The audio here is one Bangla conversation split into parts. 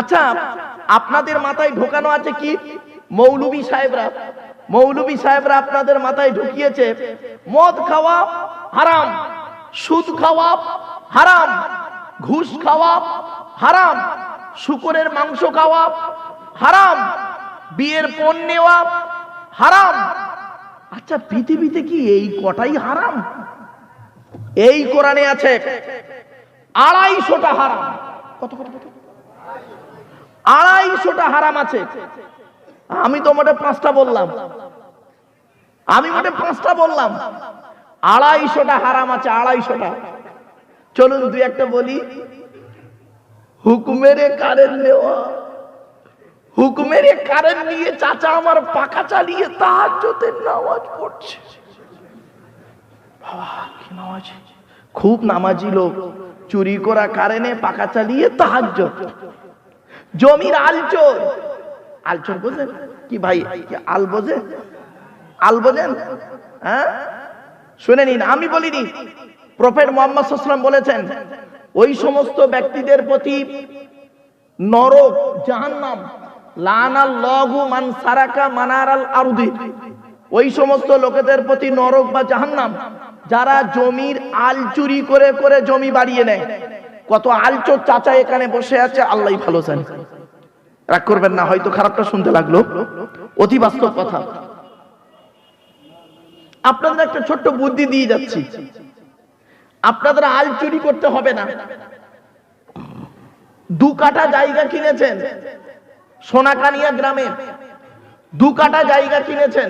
আচ্ছা আপনাদের মাথায় ঢোকানো আছে কি? মৌলবী সাহেবরা। মৌলবী সাহেবরা আপনাদের মাথায় ঢুকিয়েছে, মদ খাওয়া হারাম, সুদ খাওয়া হারাম, ঘুষ খাওয়া হারাম, শুকরের মাংস খাওয়া হারাম, বিয়ের পণ নেওয়া হারাম। আচ্ছা পৃথিবীতে কি এই কটাই হারাম? এই কোরআনে আছে আড়াইশোটা হারাম। কত কত কত আড়াইশোটা হারাম আছে। আমি তো মোটে পাঁচটা বললাম। আমি মোটে পাঁচটা বললাম। আড়াইশোটা হারাম আছে, আড়াইশোটা। চলুন দুই একটা বলি। হুকুমের কারেন্ট নেওয়া, হুকুমের কারেন্ট নিয়ে চাচা আমার পাকা চালিয়ে তাহাজ্জুদের নামাজ পড়ছে? খুব নামাজি লোক। চুরি করা কারেনে পাকা চালিয়ে তাহাজ্জুদ। জমির আলচোর আলচোর বোঝেন কি ভাই আল বোঝে? আল বোঝেন হ্যাঁ? শুনে নিন, আমি বলিনি। প্রফেট মোহাম্মদ বলেছেন, ওই সমস্ত ব্যক্তিদের প্রতি নরক, জাহান্নাম মান সারাকা মানারাল ওই সমস্ত লোকেদের প্রতি নরক বা জাহান্নাম, যারা জমির আল চুরি করে করে জমি বাড়িয়ে নেয়। কত আলচোর চাচা এখানে বসে আছে, আল্লাহ ভালো জানে। রাগ করবেন না, হয়তো খারাপটা শুনতে লাগল। অতি বাস্তব কথা। আপনাদের একটা ছোট্ট বুদ্ধি দিয়ে যাচ্ছি। আপনাদের আল চুরি করতে হবে না। দু কাটা জায়গা কিনেছেন, সোনাকানিয়া গ্রামে। দু কাটা জায়গা কিনেছেন,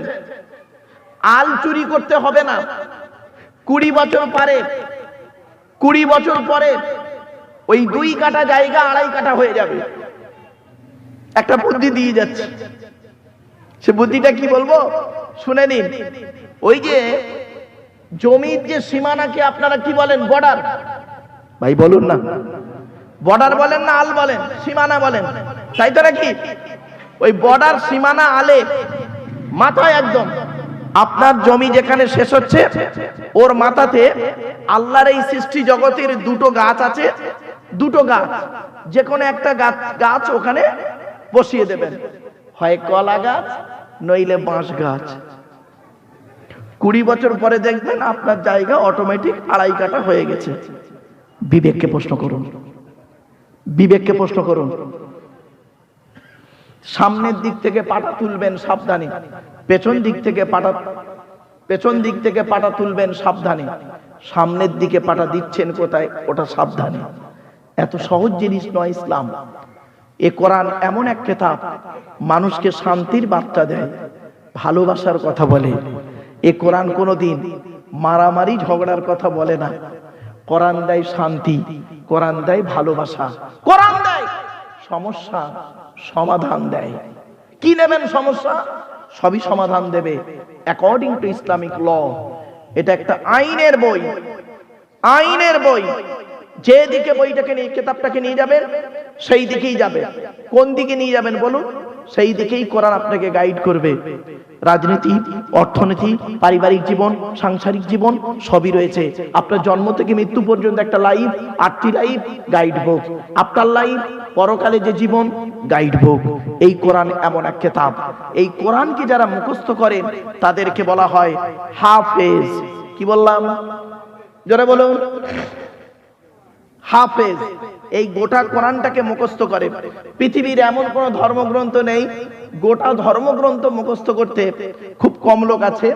আল চুরি করতে হবে না। কুড়ি বছর পরে, কুড়ি বছর পরে ওই দুই কাঠা জায়গা আড়াই কাঠা হয়ে যাবে। একটা বুদ্ধি দিয়ে যাচ্ছে। সে বুদ্ধিটা কি বলব? শুনে নিন। ওই যে জমির যে সীমানাকে আপনারা কি বলেন? বর্ডার। ভাই, বলুন না। বর্ডার বলেন না, আল বলেন, সীমানা বলেন। তাই তো নাকি? ওই বর্ডার, সীমানা, আলে মাথায় একদম। আপনার জমি যেখানে শেষ হচ্ছে, ওর মাথাতে আল্লাহর এই সৃষ্টি জগতের দুটো গাছ আছে। দুটো গাছ। যে কোনো একটা গাছ গাছ ওখানে বসিয়ে দেবেন। হয় কলা গাছ, নইলে বাঁশ গাছ। কুড়ি বছর পরে দেখবেন আপনার জায়গা অটোমেটিক আড়াই কাটা হয়ে গেছে। বিবেককে প্রশ্ন করুন। বিবেককে প্রশ্ন করুন। সামনের দিক থেকে পাটা তুলবেন সাবধানে। পেছন দিক থেকে পাটা, পেছন দিক থেকে পাটা তুলবেন সাবধানে। সামনের দিকে পাটা দিচ্ছেন কোথায়, ওটা সাবধানে। এত সহজ জিনিস নয় ইসলাম। এ কোরআন এমন এক কেতাব, মানুষকে শান্তির বার্তা দেয়, ভালোবাসার কথা বলে। এ কোরআন কোনোদিন মারামারি ঝগড়ার কথা বলে না। কোরআন দেয় শান্তি, কোরআন দেয় ভালোবাসা, কোরআন দেয় সমস্যা সমাধান দেয়। কি নেবেন সমস্যা? সবই সমাধান দেবে। অ্যাকর্ডিং টু ইসলামিক ল এটা একটা আইনের বই। আইনের বই। যে দিকে বইটাকে নিয়ে, কিতাবটাকে নিয়ে যাবেন, সেই দিকেই যাবে কোন দিকে নিয়ে যাবেন বলুন? সেই দিকেই কোরআন আপনাকে গাইড করবে। রাজনীতি, অর্থনীতি, পারিবারিক জীবন, সাংসারিক জীবন, সবই রয়েছে। আপনার জন্ম থেকে মৃত্যু পর্যন্ত একটা লাইফ আটটি লাইফ গাইড বুক আপনার লাইফ পরকালে যে জীবন গাইড বুক এই কোরআন এমন এক কেতাব। এই কোরআনকে যারা মুখস্থ করেন, তাদেরকে বলা হয় হাফেজ। কি বললাম? যারা বলুন। হাফেজ, এই গোটা কোরআনটাকে মুখস্থ করে। পৃথিবীর এমন কোন ধর্মগ্রন্থ নেই, গোটা ধর্মগ্রন্থ মুখস্থ করতে খুব কম লোক আছে,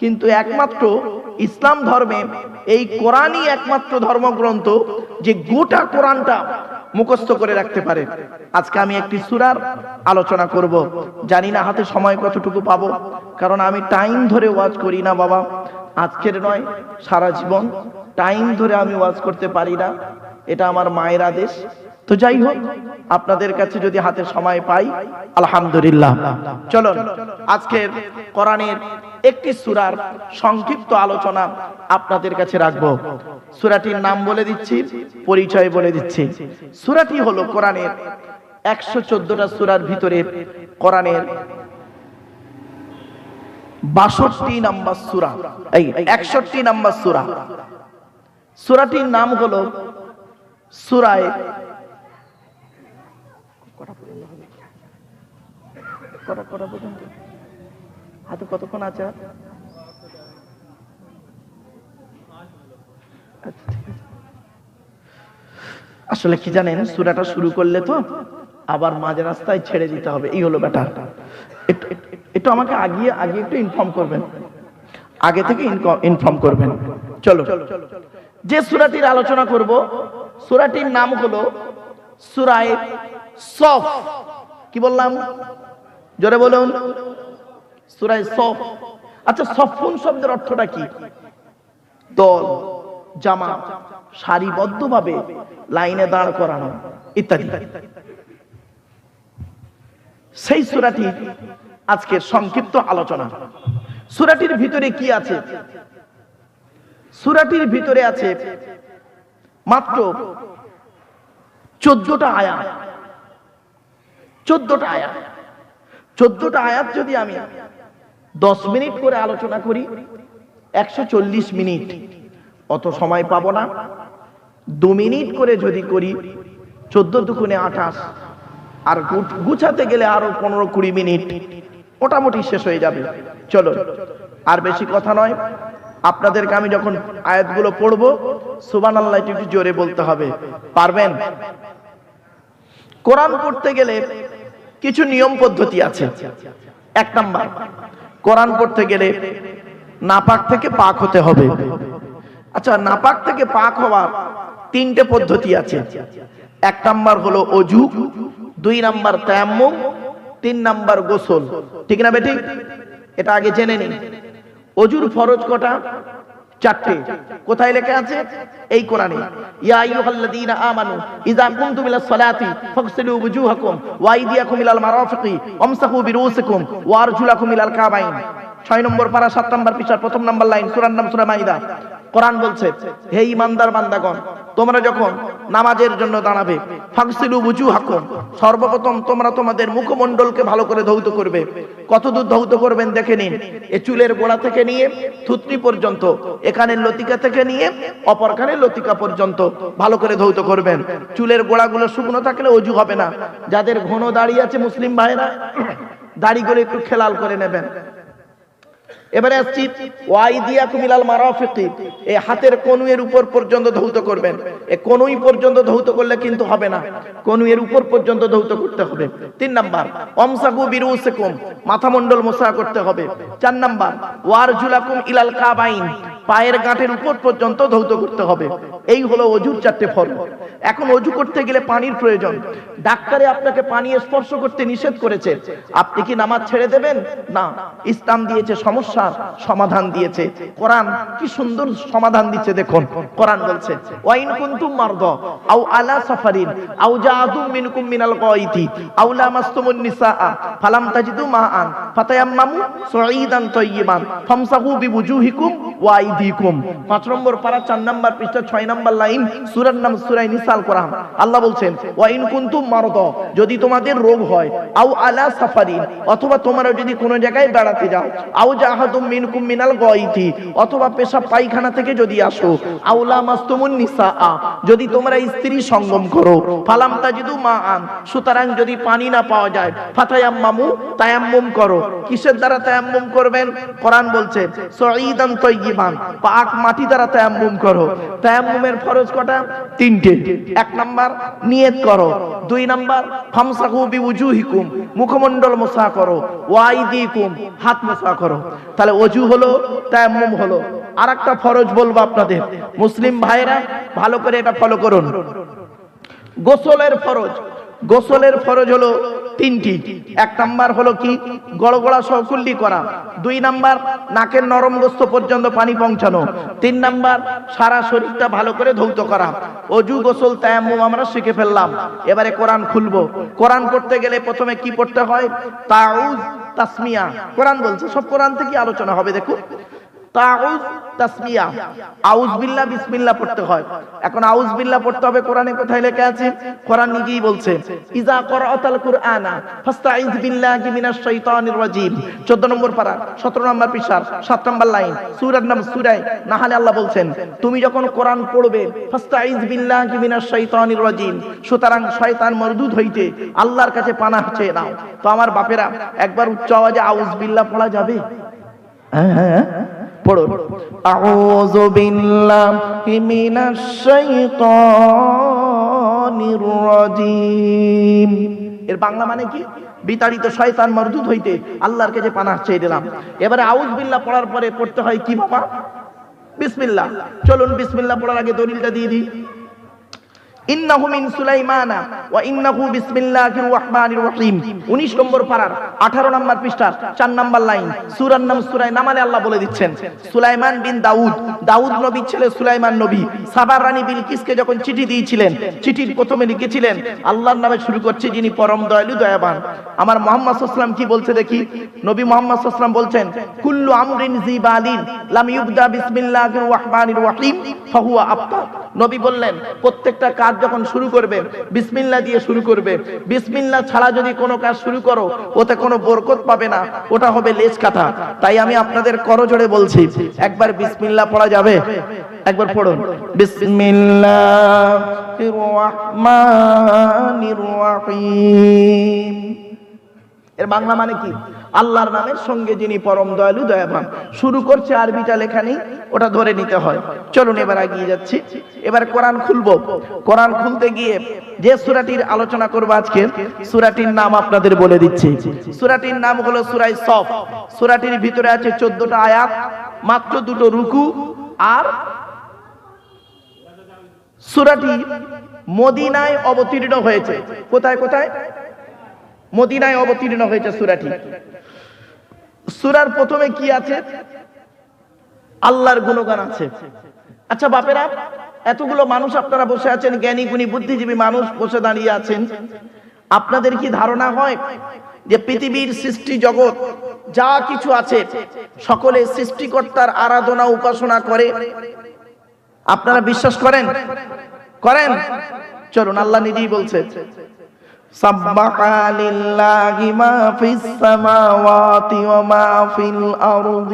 কিন্তু একমাত্র ইসলাম ধর্মে এই কোরআনই একমাত্র ধর্মগ্রন্থ যে গোটা কোরআনটা মুখস্থ করে রাখতে পারে। আজকে আমি একটি সুরার আলোচনা করব। জানি না হাতে সময় কতটুকু পাবো, কারণ আমি টাইম ধরে ওয়াজ করি না বাবা। আজকের নয়, সারা জীবন টাইম ধরে আমি ওয়াজ করতে পারি না। এটা আমার মায়ের আদেশ। তো যাই হোক, আপনাদের কাছে যদি হাতে সময় পাই, আলহামদুলিল্লাহ। চলুন, আজকের কোরআনের একটি সুরার সংক্ষিপ্ত আলোচনা আপনাদের কাছে রাখব। সুরাটির নাম বলে দিচ্ছি, পরিচয় বলে দিচ্ছি। সুরাটি হলো কোরআনের একশো চোদ্দটা সুরার ভিতরে কোরআনের বাষট্টি নাম্বার সুরা। এই একষট্টি নাম্বার সুরা। সুরাটির নাম হলো সুরায় কটা কটা পর্যন্ত? হাতে কতক্ষণ? আচ্ছা আছে। আসলে কি জানেন, সুরাটা শুরু করলে তো আবার মাঝ রাস্তায় ছেড়ে দিতে হবে। এই হলো ব্যাটা একটু- একটু- একটু আমাকে আগিয়ে আগে একটু ইনফর্ম করবেন। আগে থেকে ইনফর্ম করবেন। চলো। যে সুরাটির আলোচনা করব, সুরাটির নাম হলো সুরায় সফ। কি বললাম? জোরে বলুন। সুরায় সফ। আচ্ছা সফুন শব্দের অর্থটা কি? দল, জামা, সারিবদ্ধভাবে লাইনে দাঁড় করানো, ইত্যাদি। সেই সুরাটি আজকে সংক্ষিপ্ত আলোচনা। সুরাটির ভিতরে কি আছে? সুরাটির ভিতরে আছে মাত্র চোদ্দটা আয়াত। চোদ্দটা আয়াত। চোদ্দটা আয়াত যদি আমি দশ মিনিট করে আলোচনা করি, একশো চল্লিশ মিনিট, অত সময় পাবো না। দু মিনিট করে যদি করি, চোদ্দ দুগুণে আঠাশ, আর গুছাতে গেলে আরও পনেরো কুড়ি মিনিট, মোটামুটি শেষ হয়ে যাবে। চলো, আর বেশি কথা নয়। আপনাদেরকে আমি যখন আয়াতগুলো পড়ব সুবান আল্লাহ একটু জোরে বলতে হবে। পারবেন? কোরআন পড়তে গেলে কিছু নিয়ম পদ্ধতি আছে। এক নাম্বার, কোরআন পড়তে গেলে নাপাক থেকে পাক হতে হবে। আচ্ছা নাপাক থেকে পাক হওয়ার তিনটে পদ্ধতি আছে। এক নাম্বার হলো অজু, দুই নাম্বার তায়াম্মুম, তিন নাম্বার গোসল। ঠিক না বেটি এটা আগে জেনে নিন। অজুর ফরজ কটা? চারটে। কোথায় লেখা আছে? এই কোরআনে। ইয়া আইয়ুহাল্লাযীনা আমানু, ইযা কুমতুম ইলা সলাতি ফাগসিলু ওয়ুজুহাকুম ওয়া আইদিয়াকুম ইলাল মারাফিকি ওয়ামসাহু বিরুসিকুম ওয়া আরজুলাকুম ইলাল কাবাইন। ছয় নম্বর পারা, সাত নম্বর পৃষ্ঠা প্রথম নম্বর লাইন, সূরার নাম সূরা মাইদা। কোরআন বলছে, হে ইমানদার বান্দাগণ, তোমরা যখন নামাজের জন্য দাঁড়াবে, ফাগসিলু ওয়ুজুহাকুম সর্বপ্রথম তোমরা তোমাদের মুখমণ্ডলকে ভালো করে ধৌত করবে। কত দূর ধৌত করবেন দেখে নিন। এ চুলের গোড়া থেকে নিয়ে থুতনি পর্যন্ত এখানে লতিকা থেকে নিয়ে অপরখানে লতিকা পর্যন্ত ভালো করে ধৌত করবেন। চুলের গোড়াগুলো শুকনো থাকলে অজু হবে না। যাদের ঘন দাড়ি আছে মুসলিম ভাইরা দাড়িগুলো একটু খেলাল করে নেবেন। এবারে আসছি ওয়াই দিয়া কুমিলাল মারাফিকি। এই হাতের কনুয়ের উপর পর্যন্ত ধৌত করবেন। এ কনুই পর্যন্ত ধৌত করলে কিন্তু হবে না। কনুয়ের উপর পর্যন্ত ধৌত করতে হবে। তিন নাম্বার অমসাকু বিরুসেকুম মাথা মণ্ডল মোসা করতে হবে। চার নাম্বার, ওয়ারজুলাকুম ইলাল কাবাইন। পায়ের গাঁটের উপর পর্যন্ত ধৌত করতে হবে। এই হলো অজুর চারটে ফরজ এখন অজু করতে গেলে পানির প্রয়োজন। ডাক্তারে আপনাকে পানি স্পর্শ করতে নিষেধ করেছে। আপনি কি নামাজ ছেড়ে দেবেন? না। ইসলাম দিয়েছে সমস্যার সমাধান দিয়েছে। কোরআন কি সুন্দর সমাধান দিচ্ছে দেখুন। কোরআন বলছে, ওয়াইন কুনতুম মারদ, আও আলা সাফারিন, আও জাআতুম মিনকুম মিনাল গায়তি, আও লামাস্তুমুন নিসা ফালাম তাজিদু মাআন, ফাতায়াম্মামু সুঈদান তাইয়িবান, ফামসাহু বিওজুহিকুম পাঁচ নম্বর পারা, চার নম্বর পৃষ্ঠা, ছয় নম্বর লাইন, সূরার নাম সূরা নিসাল কোরআন। আল্লাহ বলছেন, ওয়াইন মারদ, যদি তোমাদের রোগ হয়, আও আলা অথবা তোমরা যদি কোনো জায়গায় বেড়াতে যাও, আও মিনকুম মিনাল অথবা পেশাব পায়খানা থেকে যদি আসো, আউলা মাস্তুমুন নিসা যদি তোমরা স্ত্রী সঙ্গম করো, ফালাম তাজিদু মা আন সুতরাং যদি পানি না পাওয়া যায়, ফাতায়াম্মামু, তায়াম্মুম করো। কিসের দ্বারা তায়াম্মুম করবেন? কোরআন বলছে, সঈদান তৈয়িবান পাক মাটি দ্বারা তায়াম্মুম করো। তায়াম্মুমের ফরজ কটা? তিনটে। এক নাম্বার, নিয়ত করো। দুই নাম্বার, ফামসাহু বিউজুহিকুম মুখমণ্ডল মোসা করো। ওয়াইদিকুম, হাত মোসা করো। তাহলে অজু হলো, তায়াম্মুম হলো। আর একটা ফরজ বলব আপনাদের। মুসলিম ভাইরা ভালো করে এটা ফলো করুন। গোসলের ফরজ। গোসলের ফরজ হলো তিনটি। এক নাম্বার হলো কি? গড়গড়া সহকুল্লি করা। দুই নাম্বার, নাকের নরম গোস্ত পর্যন্ত পানি পৌঁছানো। তিন নাম্বার, সারা শরীরটা ভালো করে ধৌত করা। অজু গোসল, তায়াম্মুম আমরা শিখে ফেললাম। এবারে কোরআন খুলবো। কোরআন পড়তে গেলে প্রথমে কি পড়তে হয়? তাউজ, তাসমিয়া। কোরআন বলছে। সব কোরআন থেকে আলোচনা হবে, দেখুন। পড়তে হয়। এখন পড়তে হবে কোথায় লেখা আছে? কোরআন নিজেই বলছে ইজা করাতাল কুরআনা ফাস্তাইজ বিল্লাহি মিনাশ শাইতানির রাজিম। 14 নম্বর পারা 17 নম্বর পৃষ্ঠার 7 নম্বর লাইন নাম আল্লাহ বলছেন, তুমি যখন কোরআন পড়বে সুতরাং শয়তান মরদুদ হইতে আল্লাহর কাছে পানাহ চেয়ে নাও। তো আমার বাপেরা, একবার উচ্চ আওয়াজে আউজ বিল্লাহ পড়া যাবে? হ্যাঁ হ্যাঁ। পড়ো। আউযু বিল্লাহি মিনাশ শাইতানির রাজিম। এর বাংলা মানে কি? বিতাড়িত শয়তান মরদুদ হইতে আল্লাহর কাছে পানাহ চেয়ে দিলাম। এবারে আউজ বিল্লাহ পড়ার পরে পড়তে হয় কি বাবা? বিসমিল্লাহ। চলুন বিসমিল্লাহ পড়ার আগে দলিলটা দিয়ে দিই। ইন্নাহু মিন সুলাইমানা ওয়া ইন্নাহু বিসমিল্লাহির রহমানির রহিম। 19 নম্বর পারার 18 নম্বর পৃষ্ঠার 4 নম্বর লাইন, সূরার নাম নামালে আল্লাহ বলে দিচ্ছেন, সুলাইমান বিন দাউদ। দাউদ সুলাইমান নবী। সাবার রানী বিলকিসকে যখন চিঠি দিয়েছিলেন, চিঠির প্রথমে লিখেছিলেন, আল্লাহর নামে শুরু করছে যিনি পরম দয়ালু, দয়াবান। আমার মোহাম্মদ সাল্লাল্লাহু কি বলছে দেখি? নবী মোহাম্মদ সাল্লাল্লাহু বলছেন, কুল্লু আমরিন জিবালিন লাম ইবদা বিসমিল্লাহির রহমানির রহিম, ফাহুয়া নবী বললেন, প্রত্যেকটা কাজ যখন শুরু করবে বিসমিল্লাহ দিয়ে শুরু করবে। বিসমিল্লাহ ছাড়া যদি কোনো কাজ শুরু করো, ওতে কোনো বরকত পাবে না, ওটা হবে লেজ কাটা। তাই আমি আপনাদের করজোড়ে বলছি, একবার বিসমিল্লাহ পড়া যাবে? একবার পড়ুন। বিসমিল্লাহির এর বাংলা মানে কি? আল্লাহর নামের সঙ্গে যিনি পরম দয়ালু, দয়াবান। শুরু করছে আরবিটা লেখা নেই ওটা ধরে নিতে হয়। চলুন এবার এগিয়ে যাচ্ছি। এবার কোরআন খুলবো। কোরআন খুলতে গিয়ে যে সূরাটির আলোচনা করব আজকে, সূরাটির নাম আপনাদের বলে দিচ্ছি। সূরাটির নাম হলো সূরাই সফ। সূরাটির ভিতরে আছে 14টা আয়াত, মাত্র দুটো রুকু আর সূরাটি মদিনায় অবতীর্ণ হয়েছে। কোথায় কোথায়? মদিনায় অবতীর্ণ হয়েছে সুরাটি। সুরার প্রথমে কি আছে? আল্লাহর গুণগান আছে আচ্ছা বাপেরা এতগুলো মানুষ আপনারা বসে আছেন জ্ঞানী গুণী বুদ্ধিজীবী মানুষ বসে দাঁড়িয়ে আছেন আপনাদের কি ধারণা হয় যে পৃথিবীর সৃষ্টি জগৎ যা কিছু আছে সকলে সৃষ্টিকর্তার আরাধনা উপাসনা করে আপনারা বিশ্বাস করেন করেন চলুন আল্লাহ নিজেই বলছে سبح لله ما في السماوات وما في الأرض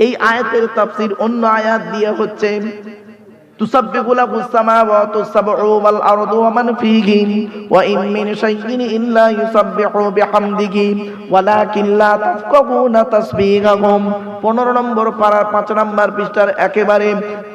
এই আয়াতের তাফসির অন্য আয়াত দিয়ে হচ্ছে تسبح له السماوات السبع والأرض ومن فيهن وإن من شيء إلا يسبح بحمده ولكن لا تفقهون تسبيحهم পনেরো নম্বর পাড়ার পাঁচ নম্বর পৃষ্ঠার একেবারে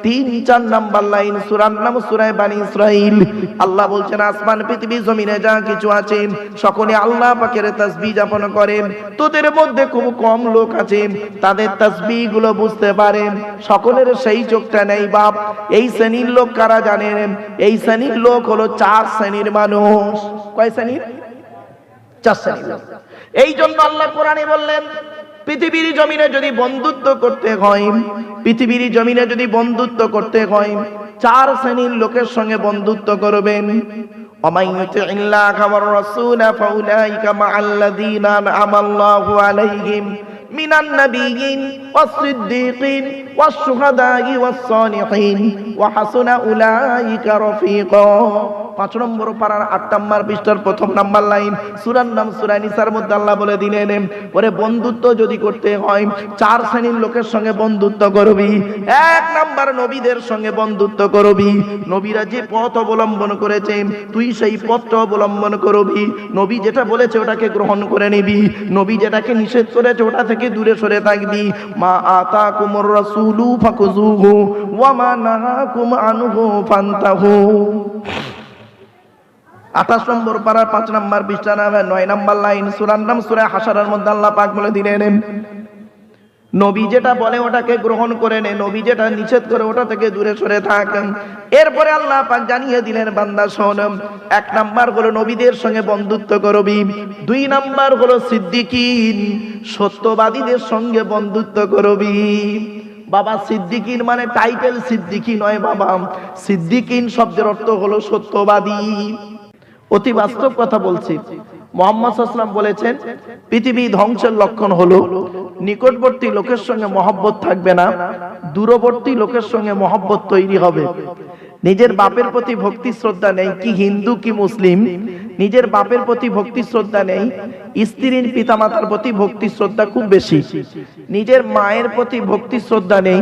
তিন চার নম্বর লাইন সুরার নাম সুরায় বানি ইসরাইল আল্লাহ বলছেন আসমান পৃথিবী জমিনে যা কিছু আছে সকলে আল্লাহ পাকের তাসবিহ যাপন করে তোদের মধ্যে খুব কম লোক আছে তাদের তাসবিহ গুলো বুঝতে পারে সকলের সেই চোখটা নেই বাপ এই শ্রেণির লোক কারা জানেন এই শ্রেণির লোক হলো চার শ্রেণির মানুষ। কয় শ্রেণির? চার শ্রেণির এই জন্য আল্লাহ কোরআনে বললেন, পৃথিবীর জমিনে যদি বন্ধুত্ব করতে হয়, পৃথিবীর জমিনে যদি বন্ধুত্ব করতে হয়, চার শ্রেণির লোকের সঙ্গে বন্ধুত্ব করবেন। অমাইয়ুতিল্লাহ খাবার রাসূলা আলাইহিম। من النبيين والصديقين والشهداء والصالحين وحسن أولئك رفيقا. পাঁচ নম্বর পাড়ার আট নম্বর পৃষ্ঠার প্রথম নাম্বার লাইন। সুরার নাম সুরা নিসার মধ্যে আল্লাহ বলে দিলেন, ওরে বন্ধুত্ব যদি করতে হয়, চার শ্রেণির লোকের সঙ্গে বন্ধুত্ব করবি, এক নাম্বার নবীদের সঙ্গে বন্ধুত্ব করবি। নবীরা যে পথ অবলম্বন করেছে, তুই সেই পথটা অবলম্বন করবি। নবী যেটা বলেছে ওটাকে গ্রহণ করে নিবি। নবী যেটাকে নিষেধ করেছে ওটা থেকে দূরে সরে থাকবি। মা আতা কুমর রাসূলু ফাকুজুহু ওয়া মা নাহাকুম আনহু ফান্তাহু। আঠাশ নম্বর পাড়ার পাঁচ নম্বর বিশটা নামে নয় নম্বর লাইন, সুরার নাম সুরা হাসারের মধ্যে আল্লাহ পাক বলে দিলেন নবী যেটা বলে ওটাকে গ্রহণ করে নে, নবী যেটা নিষেধ করে ওটা থেকে দূরে সরে থাক। এরপরে আল্লাহ পাক জানিয়ে দিলেন, বান্দা শোন, এক নাম্বার হলো নবীদের সঙ্গে বন্ধুত্ব করবি দুই নাম্বার হলো সিদ্দিকিন, সত্যবাদীদের সঙ্গে বন্ধুত্ব করবি বাবা, সিদ্দিকিন মানে টাইটেল সিদ্দিকি নয় বাবা। সিদ্দিকিন শব্দের অর্থ হলো সত্যবাদী। অতি বাস্তব কথা বলছি। মোহাম্মদ আসলাম বলেছেন, পৃথিবী ধ্বংসের লক্ষণ হলো, নিকটবর্তী লোকের সঙ্গে মহব্বত থাকবে না, দূরবর্তী লোকের সঙ্গে মহব্বত তৈরি হবে। নিজের বাপের প্রতি ভক্তি, শ্রদ্ধা নেই, কি হিন্দু, কি মুসলিম নিজের বাপের প্রতি ভক্তি শ্রদ্ধা নেই, স্ত্রীর পিতামাতার প্রতি ভক্তি শ্রদ্ধা খুব বেশি। নিজের মায়ের প্রতি ভক্তি শ্রদ্ধা নেই,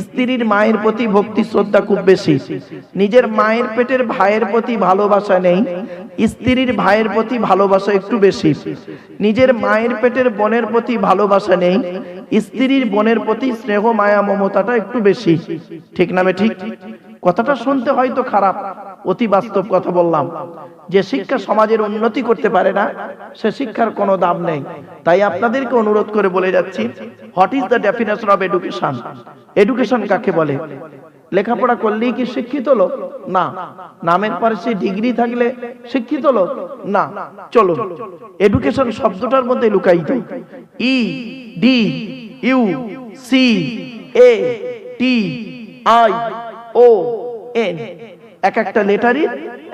স্ত্রীর মায়ের প্রতি ভক্তি শ্রদ্ধা খুব বেশি। নিজের মায়ের পেটের ভাইয়ের প্রতি ভালোবাসা নেই, স্ত্রীর ভাইয়ের প্রতি ভালোবাসা একটু বেশি। নিজের মায়ের পেটের বোনের প্রতি ভালোবাসা নেই, স্ত্রীর বোনের প্রতি স্নেহ, মায়া, মমতাটা একটু বেশি। ঠিক নামে ঠিক? কথাটা শুনতে হয়তো খারাপ। অতি বাস্তব কথা বললাম। যে শিক্ষা সমাজের উন্নতি করতে পারে না, সে শিক্ষার কোনো দাম নেই। তাই আপনাদেরকে অনুরোধ করে বলে যাচ্ছি what is the definition of education education কাকে বলে? লেখাপড়া করলেই কি শিক্ষিত লোক? না। নামের পরে সে ডিগ্রি থাকলে শিক্ষিত লোক? না। চলো এডুকেশন শব্দটার মধ্যে লুকাইত E D U C A T I O N এক একটা লেটারই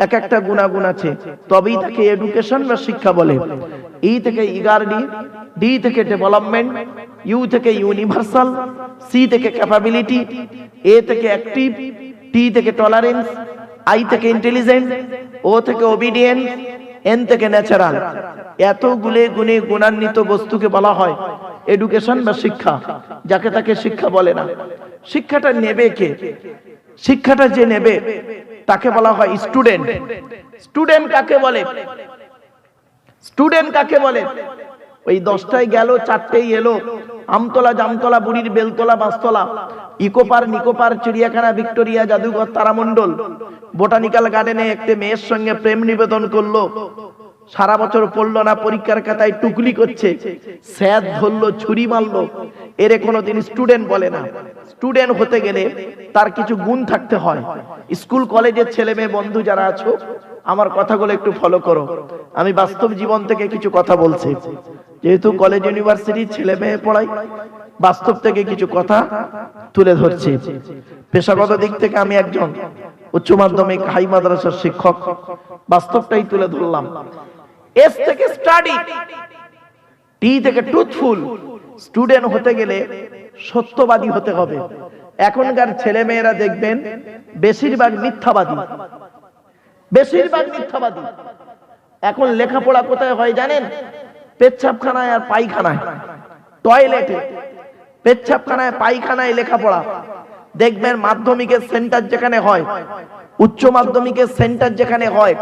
এক একটা গুণাগুণ আছে। তবেই তাকে এডুকেশন বা শিক্ষা বলে। ই থেকে ইগারডি ডি থেকে ডেভেলপমেন্ট ইউ থেকে ইউনিভার্সাল সি থেকে ক্যাপাবিলিটি এ থেকে অ্যাক্টিভ টি থেকে টলারেন্স আই থেকে ইন্টেলিজেন্ট ও থেকে ওবিডিয়েন্স এন থেকে ন্যাচারাল এতগুলো গুণে গুণান্বিত বস্তুকে বলা হয় এডুকেশন বা শিক্ষা, যাকে তাকে শিক্ষা বলে না। শিক্ষাটা নেবে কে? শিক্ষাটা যে নেবে, তাকে বলা হয় স্টুডেন্ট স্টুডেন্ট কাকে বলে? স্টুডেন্ট কাকে বলে? ওই দশটায় গেল চারটেই এলো, আমতলা, জামতলা, বুড়ির বেলতলা বাঁশতলা ইকোপার, নিকোপার, চিড়িয়াখানা, ভিক্টোরিয়া, জাদুঘর, তারামণ্ডল, বোটানিক্যাল গার্ডেনে একটি মেয়ের সঙ্গে প্রেম নিবেদন করল। সারা বছর পড়ল না, পরীক্ষার খাতায় টুকলি করছে। স্যাদ ধরলো, ছুরি মারলো। এর কোনোদিন স্টুডেন্ট বলে না। স্টুডেন্ট হতে গেলে তার কিছু গুণ থাকতে হয়। স্কুল, কলেজের ছেলে মেয়ে, বন্ধু যারা আছো, আমার কথাগুলো একটু ফলো করো। আমি বাস্তব জীবন থেকে কিছু কথা বলছি। যেহেতু কলেজ ইউনিভার্সিটির ছেলে মেয়ে পড়াই, বাস্তব থেকে কিছু কথা তুলে ধরছি। পেশাগত দিক থেকে আমি একজন উচ্চ মাধ্যমিক, হাই মাদ্রাসার শিক্ষক। বাস্তবটাই তুলে ধরলাম। এস থেকে স্টাডি টি থেকে ট্রুথফুল স্টুডেন্ট হতে গেলে সত্যবাদী হতে হবে। এখনকার ছেলে মেয়েরা দেখবেন বেশিরভাগ মিথ্যাবাদী। বেশিরভাগ মিথ্যাবাদী। এখন লেখাপড়া কোথায় হয় জানেন? পেচ্ছাপখানায় আর পায়খানায়। টয়লেটে পেচ্ছাপখানায়, পায়খানায় লেখাপড়া। দেখবেন মাধ্যমিকের সেন্টার যেখানে হয়, উচ্চ মাধ্যমিকের সেন্টার যেখানে হয়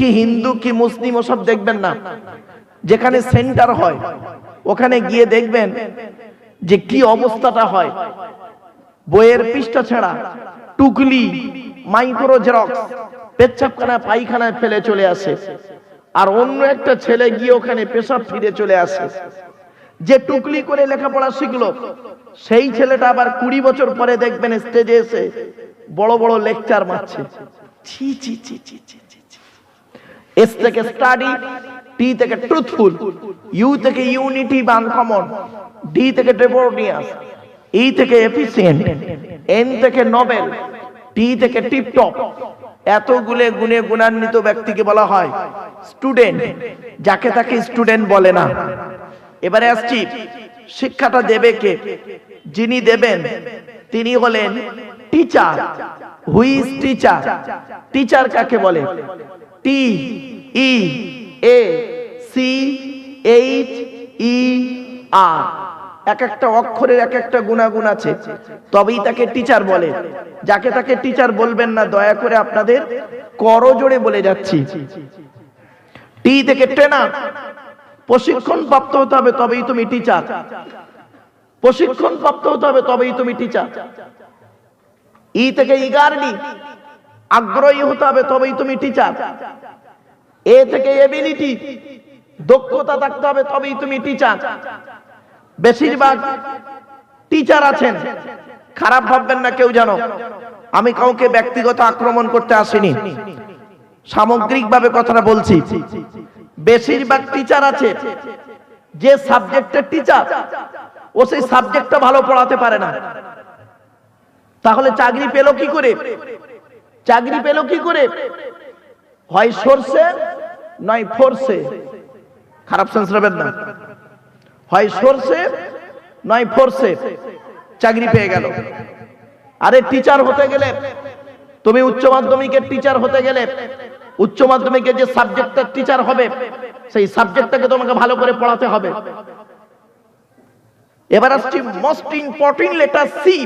কি হিন্দু, কি মুসলিম, ওসব দেখবেন না। যেখানে সেন্টার হয়, ওখানে গিয়ে দেখবেন যে কি অবস্থাটা হয়। বইয়ের পৃষ্ঠা ছাড়া টুকলি মাইক্রো জেরক্স পেচ্ছাপখানা পায়খানায় ফেলে চলে আসে। আর অন্য একটা ছেলে গিয়ে ওখানে পেশাব ফিরে চলে আসে। যে টুকলি করে লেখাপড়া শিখলো, সেই ছেলেটা আবার কুড়ি বছর পরে দেখবেন স্টেজে এসে বড় বড় লেকচার মারছে। ছি ছি ছি ছি ছি। এস থেকে স্টাডি টি থেকে ট্রুথফুল ইউ থেকে ইউনিটি বা আনকমন ডি থেকে ডেবোর্নিয়াস ই থেকে এফিসিয়েন্ট এন থেকে নোবেল টি থেকে টিপটপ এতগুলো গুণে গুণান্বিত ব্যক্তিকে বলা হয় স্টুডেন্ট যাকে তাকে স্টুডেন্ট বলে না। এবারে আসছি, শিক্ষাটা দেবে কে? যিনি দেবেন, তিনি হলেন টিচার হুইজ টিচার টিচার কাকে বলে? টি ই এ সি এইচ ই আর এক একটা অক্ষরের এক একটা গুণাগুণ আছে। তবেই তাকে টিচার বলে। যাকে তাকে টিচার বলবেন না, দয়া করে আপনাদের করজোড়ে বলে যাচ্ছি। টি থেকে ট্রেনার প্রশিক্ষণ প্রাপ্ত হতে হবে, তবেই তুমি টিচার প্রশিক্ষণ প্রাপ্ত হতে হবে, তবেই তুমি টিচার ই থেকে ইগারডি আগ্রহী হতে হবে, তবেই তুমি টিচার এ থেকে এবিলিটি দক্ষতা থাকতে হবে, তবেই তুমি টিচার বেশিরভাগ টিচার আছেন। খারাপ ভাববেন না কেউ জানো আমি কাউকে ব্যক্তিগত আক্রমণ করতে আসিনি। সামগ্রিকভাবে কথাটা বলছি। বেশিরভাগ টিচার আছে। যে সাবজেক্টের টিচার ও সেই সাবজেক্টটা ভালো পড়াতে পারে না। তাহলে চাকরি পেল কি করে? চাকরি পেল কি করে? হয় সরষে, নয় ফোরসে। খারাপ সেন্স নেবেন না। হয় সরষে, নয় ফোরসে। চাকরি পেয়ে গেল। আরে টিচার হতে গেলে, তুমি উচ্চ মাধ্যমিকের টিচার হতে গেলে, উচ্চ মাধ্যমিকের যে সাবজেক্টের টিচার হবে, সেই সাবজেক্টটাকে তোমাকে ভালো করে পড়াতে হবে। এবার আসছি most important letter C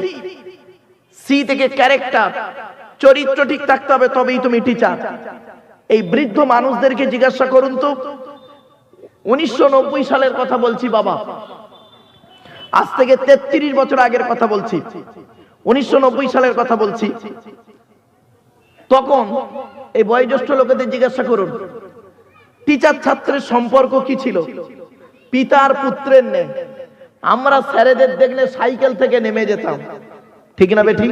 C থেকে ক্যারেক্টার চরিত্র ঠিক থাকতে হবে, তবেই তুমি টিচার এই বৃদ্ধ মানুষদেরকে জিজ্ঞাসা করুন তো, উনিশশো নব্বই সালের কথা বলছি বাবা। আজ থেকে তেত্রিশ বছর আগের কথা বলছি। উনিশশো নব্বই সালের কথা বলছি। তখন এই বয়োজ্যেষ্ঠ লোকেদের জিজ্ঞাসা করুন টিচার ছাত্রের সম্পর্ক কি ছিল? পিতার পুত্রের নেই আমরা স্যারেদের দেখলে সাইকেল থেকে নেমে যেতাম। ঠিক না বেঠি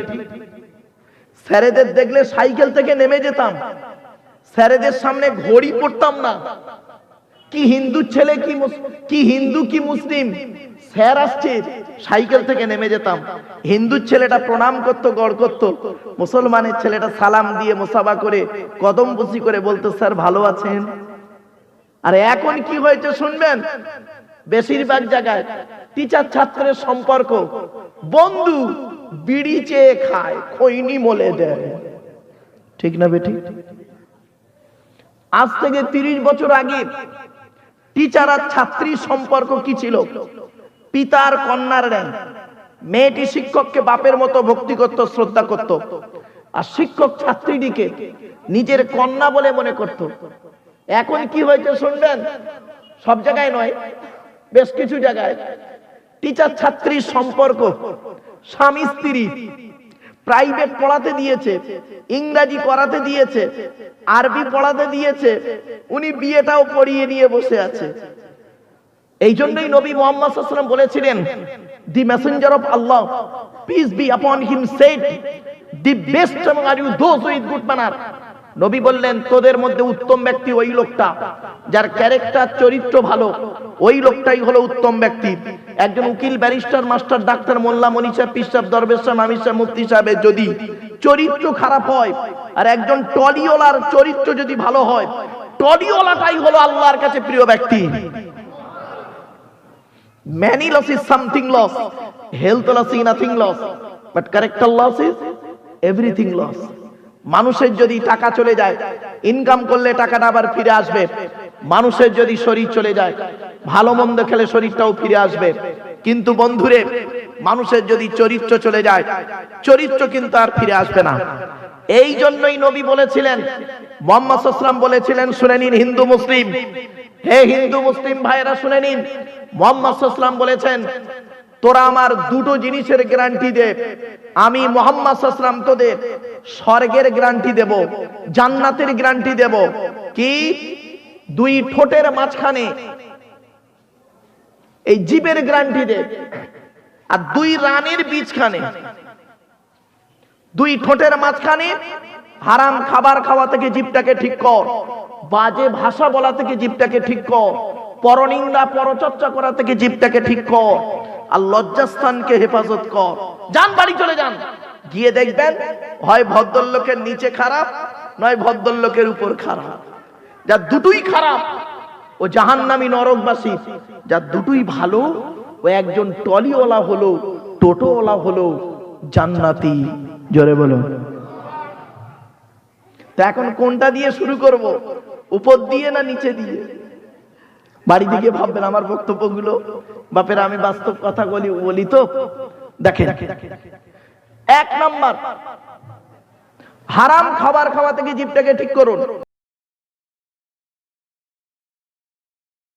স্যারেদের দেখলে সাইকেল থেকে নেমে যেতাম। স্যারেদের সামনে ঘড়ি পড়তাম না। কি হিন্দু ছেলে, কি কি হিন্দু, কি মুসলিম? স্যার আসছে, সাইকেল থেকে নেমে যেতাম। হিন্দুর ছেলেটা প্রণাম করতো, গড় করতো। মুসলমানের ছেলেটা সালাম দিয়ে মোসাবা করে, কদম বসি করে বলতো, স্যার, ভালো আছেন? আর এখন কি হয়েছে শুনবেন? বেশিরভাগ জায়গায় টিচার ছাত্রের সম্পর্ক। বন্ধু বিড়ি চেয়ে খায়, খৈনি মলে দেয়। ঠিক না বেটি? আজ থেকে তিরিশ বছর আগে টিচার আর ছাত্রীর সম্পর্ক কি ছিল? পিতার কন্যার ন্যায় মেয়েটি শিক্ষককে বাপের মতো ভক্তি করত, শ্রদ্ধা করত। আর শিক্ষক ছাত্রীটিকে নিজের কন্যা বলে মনে করত। এখন কি হয়েছে শুনবেন? সব জায়গায় নয়, বেশ কিছু জায়গায়। টিচার ছাত্রীর সম্পর্ক। স্বামী স্ত্রী প্রাইভেট পড়াতে দিয়েছে, ইংরাজি করাতে দিয়েছে, আরবি পড়াতে দিয়েছে, উনি বিয়েটাও পড়িয়ে নিয়ে বসে আছে। এই জন্যই নবী মোহাম্মদ বলেছিলেন the messenger of Allah peace be upon him said the best are you those with good manner নবী বললেন, তোদের মধ্যে উত্তম ব্যক্তি ওই লোকটা, যার ক্যারেক্টার চরিত্র ভালো ওই লোকটাই হলো উত্তম ব্যক্তি একজন উকিল, ব্যারিস্টার, মাস্টার, ডাক্তার, মোল্লা, মনীষা, পিসাব দরবেশা মামিসা, মুফতি সাহেবের যদি চরিত্র খারাপ হয়, আর একজন টলিওলার চরিত্র যদি ভালো হয় টলিওলাটাই হলো আল্লাহর কাছে প্রিয় ব্যক্তি Many loss is something loss. Health loss is nothing loss. But character loss is everything loss. মানুষের যদি টাকা চলে যায় ইনকাম করলে টাকাটা আবার ফিরে আসবে। মানুষের যদি শরীর চলে যায়, ভালো মন্দ খেলে শরীরটাও ফিরে আসবে। কিন্তু বন্ধুরে, মানুষের যদি চরিত্র চলে যায়, চরিত্র কিন্তু আর ফিরে আসবে না। এই জন্যই নবী বলেছিলেন, মোহাম্মদ বলেছিলেন, শুনে নিন হিন্দু মুসলিম। হে হিন্দু মুসলিম ভাইরা শুনে নিন। মোহাম্মদ বলেছেন তোরা আমার দুটো জিনিসের গ্যারান্টি দে। আমি মোহাম্মদ সাল্লাম তোদের স্বর্গের গ্যারান্টি দেব, জান্নাতের গ্যারান্টি দেব। কি? দুই ঠোঁটের মাঝখানে এই জীবের গ্যারান্টি দে আর দুই রানের বীজখানে। দুই ঠোঁটের মাঝখানে হারাম খাবার খাওয়া থেকে জীবটাকে ঠিক কর, বাজে ভাষা বলা থেকে জীবটাকে ঠিক কর, পরনিন্দা, পরচর্চা করা থেকে জীবটাকে ঠিক কর। আর লজ্জাস্থানকে হেফাজত কর। যান বাড়ি চলে যান। গিয়ে দেখবেন হয় ভদ্রলোকের নিচে খারাপ নয় ভদ্রলোকের উপর খারাপ। যা দুটোই খারাপ ও জাহান্নামী নরকবাসী যা দুটোই ভালো ও একজন টলিওয়ালা হলো টোটোওয়ালা হলো জান্নাতি। জোরে বলো তা এখন কোনটা দিয়ে শুরু করব? উপর দিয়ে না নিচে দিয়ে? বাড়ি দিকে ভাববেন আমার বক্তব্যগুলো। বাপের, আমি বাস্তব কথা বলি বলি তো? দেখে এক নাম্বার, হারাম খাবার খাওয়া থেকে জীবটাকে ঠিক করুন।